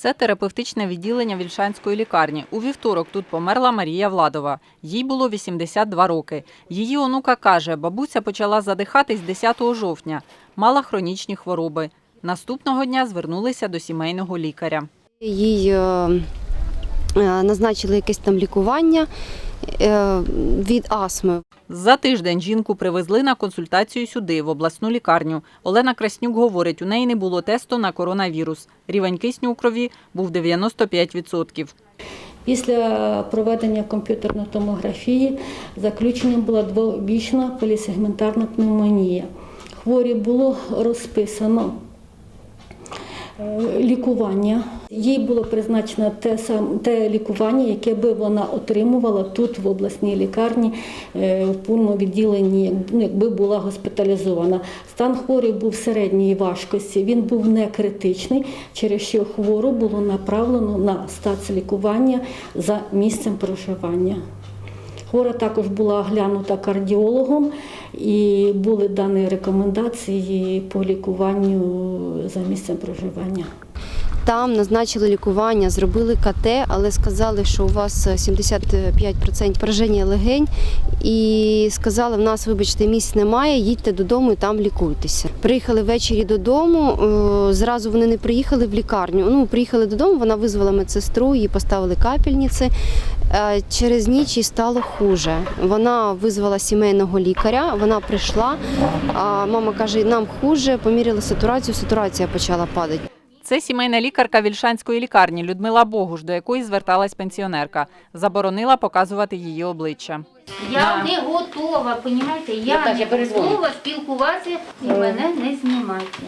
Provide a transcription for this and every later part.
Це терапевтичне відділення Вільшанської лікарні. У вівторок тут померла Марія Владова. Їй було 82 роки. Її онука каже, бабуся почала задихатись 10 жовтня, мала хронічні хвороби. Наступного дня звернулися до сімейного лікаря. Їй е, назначили якесь там лікування е, від астми. За тиждень жінку привезли на консультацію сюди, в обласну лікарню. Олена Краснюк говорить, у неї не було тесту на коронавірус. Рівень кисню у крові був 95%. Після проведення комп'ютерної томографії заключенням була двобічна полісегментарна пневмонія. Хворі було розписано е, лікування. Їй було призначено те, сам, те лікування, яке би вона отримувала тут, в обласній лікарні, е, в пульмовідділенні, ну, якби була госпіталізована. Стан хворої був середньої важкості, він був не критичний, через що хвору було направлено на стацлікування за місцем проживання. Хвора також була оглянута кардіологом і були дані рекомендації по лікуванню за місцем проживання. Там назначили лікування, зробили КТ, але сказали, що у вас 75% пораження легень. І сказали, в нас, вибачте, місць немає, їдьте додому і там лікуйтеся. Приїхали ввечері додому. е, Зразу вони не приїхали в лікарню. Ну, приїхали додому, вона визвала медсестру, їй поставили капельниці. Е, Через ніч їй стало хуже. Вона визвала сімейного лікаря, вона прийшла. А мама каже, нам хуже, поміряли сатурацію, сатурація почала падати. Це сімейна лікарка Вільшанської лікарні Людмила Богуш, до якої зверталась пенсіонерка. Заборонила показувати її обличчя. Я не готова, понімаєте? Я не готова спілкуватися і мене не знімайте.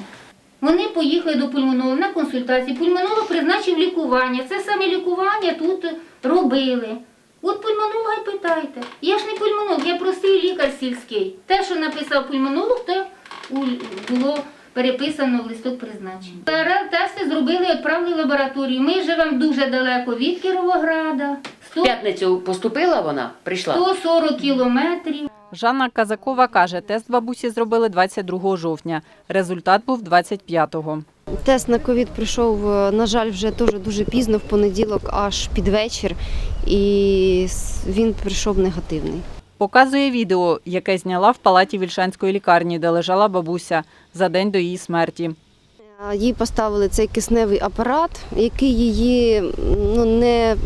Вони поїхали до пульмонолога на консультації. Пульмонолог призначив лікування. Це саме лікування тут робили. От пульмонолога й питайте. Я ж не пульмонолог, я простий лікар сільський. Те, що написав пульмонолог, то у- було переписано в листок призначення. Тести зробили, відправили в лабораторію. Ми живемо дуже далеко від Кіровограда. В 100 п'ятницю поступила вона, прийшла. 140 кілометрів. Жанна Казакова каже, тест бабусі зробили 22 жовтня. Результат був 25-го. Тест на ковід прийшов, е, на жаль, вже дуже дуже пізно, в понеділок, аж під вечір, і він прийшов негативний. Показує відео, яке зняла в палаті Вільшанської лікарні, де лежала бабуся за день до її смерті. Їй поставили цей кисневий апарат, який її ну, не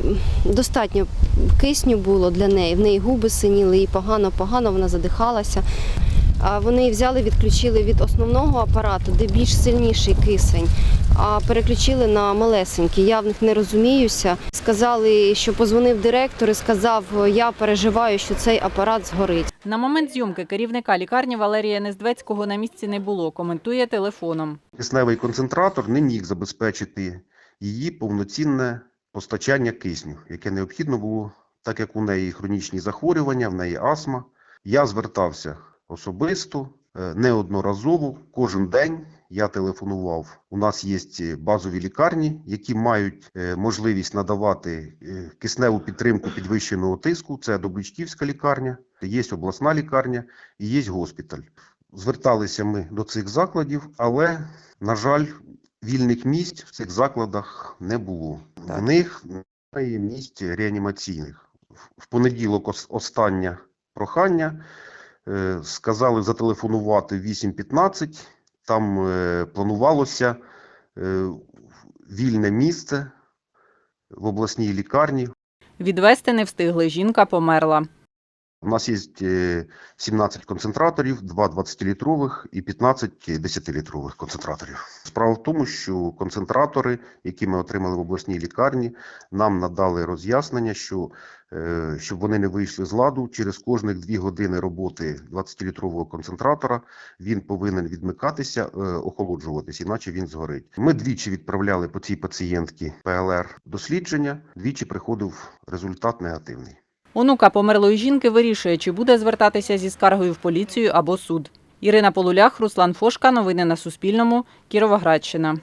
достатньо кисню було для неї. В неї губи синіли, їй погано-погано, вона задихалася. А Вони взяли, відключили від основного апарату, де більш сильніший кисень, а переключили на малесенький. Я в них не розуміюся. Сказали, що позвонив директор і сказав, я переживаю, що цей апарат згорить. На момент зйомки керівника лікарні Валерія Нездвецького на місці не було. Коментує телефоном. Кисневий концентратор не міг забезпечити її повноцінне постачання кисню, яке необхідно було, так як у неї хронічні захворювання, в неї астма. Я звертався особисто, е, неодноразово, кожен день я телефонував. У нас є базові лікарні, які мають е, можливість надавати е, кисневу підтримку підвищеного тиску. Це Доблічківська лікарня, є обласна лікарня і є госпіталь. Зверталися ми до цих закладів, але, на жаль, вільних місць в цих закладах не було. В них немає місць реанімаційних. В- понеділок ос- останнє прохання. Е, Сказали зателефонувати в 8.15. Там е, планувалося е, вільне місце в обласній лікарні. Відвести не встигли. Жінка померла. У нас є е, 17 концентраторів, 2 20-літрових і 15 10-літрових концентраторів. Справа в тому, що концентратори, які ми отримали в обласній лікарні, нам надали роз'яснення, що е, щоб вони не вийшли з ладу, через кожних 2 години роботи 20-літрового концентратора він повинен відмикатися, е, охолоджуватись, іначе він згорить. Ми двічі відправляли по цій пацієнтці ПЛР дослідження, двічі приходив результат негативний. Онука померлої жінки вирішує, чи буде звертатися зі скаргою в поліцію або суд. Ірина Полулях, Руслан Фошка. Новини на Суспільному. Кіровоградщина.